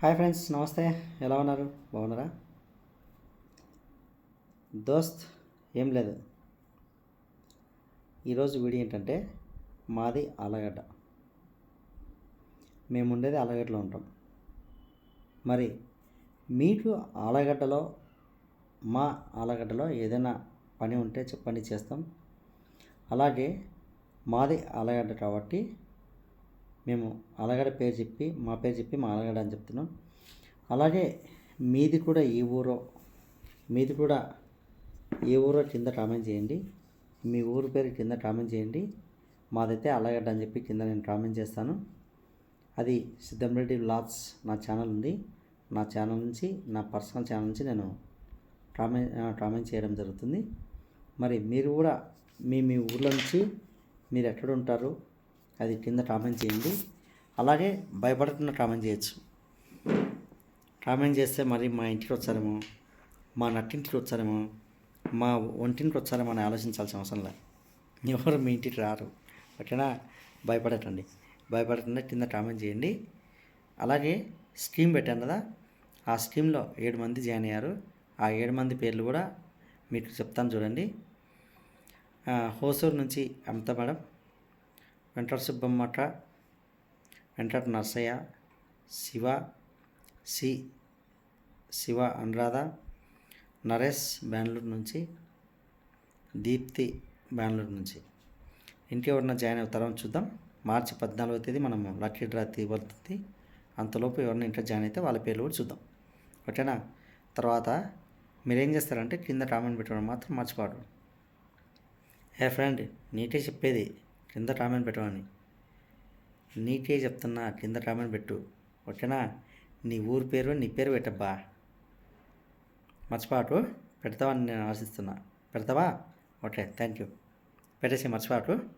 Hi friends నమస్తే. ఎలా ఉన్నారు? బాగున్నారా? దోస్త్ ఏం లేదు. ఈరోజు వీడియో ఏంటంటే మాది ఆలగడ్డ. మేము ఉండేది ఆలగడ్డలో ఉంటాం. మరి మీకు ఆలగడ్డలో మా ఆలగడ్డలో ఏదైనా పని ఉంటే చెప్పండి చేస్తాం. అలాగే మాది ఆలగడ్డ కాబట్టి మేము అలగడ పేరు చెప్పి మా పేరు చెప్పి మా అలగడ అని చెప్తున్నాం. అలాగే మీది కూడా ఏ ఊరో మీది కూడా ఏ ఊరో కింద కామెంట్ చేయండి. మీ ఊరు పేరు కింద కామెంట్ చేయండి. మాదైతే అలగడ్డ అని చెప్పి కింద నేను కామెంట్ చేస్తాను. అది సిద్ధంరెడ్డి వ్లాగ్స్ నా ఛానల్ ఉంది. నా ఛానల్ నుంచి నా పర్సనల్ ఛానల్ నుంచి నేను కామెంట్ కామెంట్ చేయడం జరుగుతుంది. మరి మీరు కూడా మీ మీ ఊర్లో నుంచి మీరు ఎక్కడ ఉంటారు? అది కింద కామెంట్ చేయండి. అలాగే భయపడకుండా కామెంట్ చేయొచ్చు. కామెంట్ చేస్తే మరి మా ఇంటికి వచ్చారేమో మా నట్టింటికి వచ్చారేమో మా ఒంటింటికి వచ్చారేమో అని ఆలోచించాల్సిన అవసరం లేదు. ఎవరు మీ ఇంటికి రారు. ఓకేనా? భయపడటండి భయపడకుండా కింద కామెంట్ చేయండి. అలాగే స్కీమ్ పెట్టాను కదా ఆ స్కీమ్లో ఏడు మంది జాయిన్ అయ్యారు. ఆ ఏడు మంది పేర్లు కూడా మీకు చెప్తాను చూడండి. ఆ, హోసూరు నుంచి అమిత మేడం వెంకట సుబ్బమ్మట వెంకట నర్సయ్య శివ సి శివ అనురాధ నరేష్ బెంగళూరు నుంచి దీప్తి బెంగళూరు నుంచి. ఇంటి ఎవరన్నా జాయిన్ అవుతారో చూద్దాం. మార్చి పద్నాలుగో తేదీ మనము లక్కీ డ్రా తీయబడుతుంది. అంతలోపు ఎవరైనా ఇంట్లో జాయిన్ అయితే వాళ్ళ పేర్లు కూడా చూద్దాం. ఓకేనా? తర్వాత మీరేం చేస్తారంటే కింద కామెంట్ పెట్టడం మాత్రం మర్చిపోవడం ఏ ఫ్రెండ్ నీటే చెప్పేది. కింద కామెంట్ పెట్టమని నీకే చెప్తున్నా కింద కామెంట్ పెట్టు. ఓకేనా? నీ ఊరి పేరు నీ పేరు పెట్టబ్బా. మర్చిపోటు పెడతావని నేను ఆశిస్తున్నా పెడతావా? ఓకే థ్యాంక్ యూ పెట్టేసి మర్చిపోటు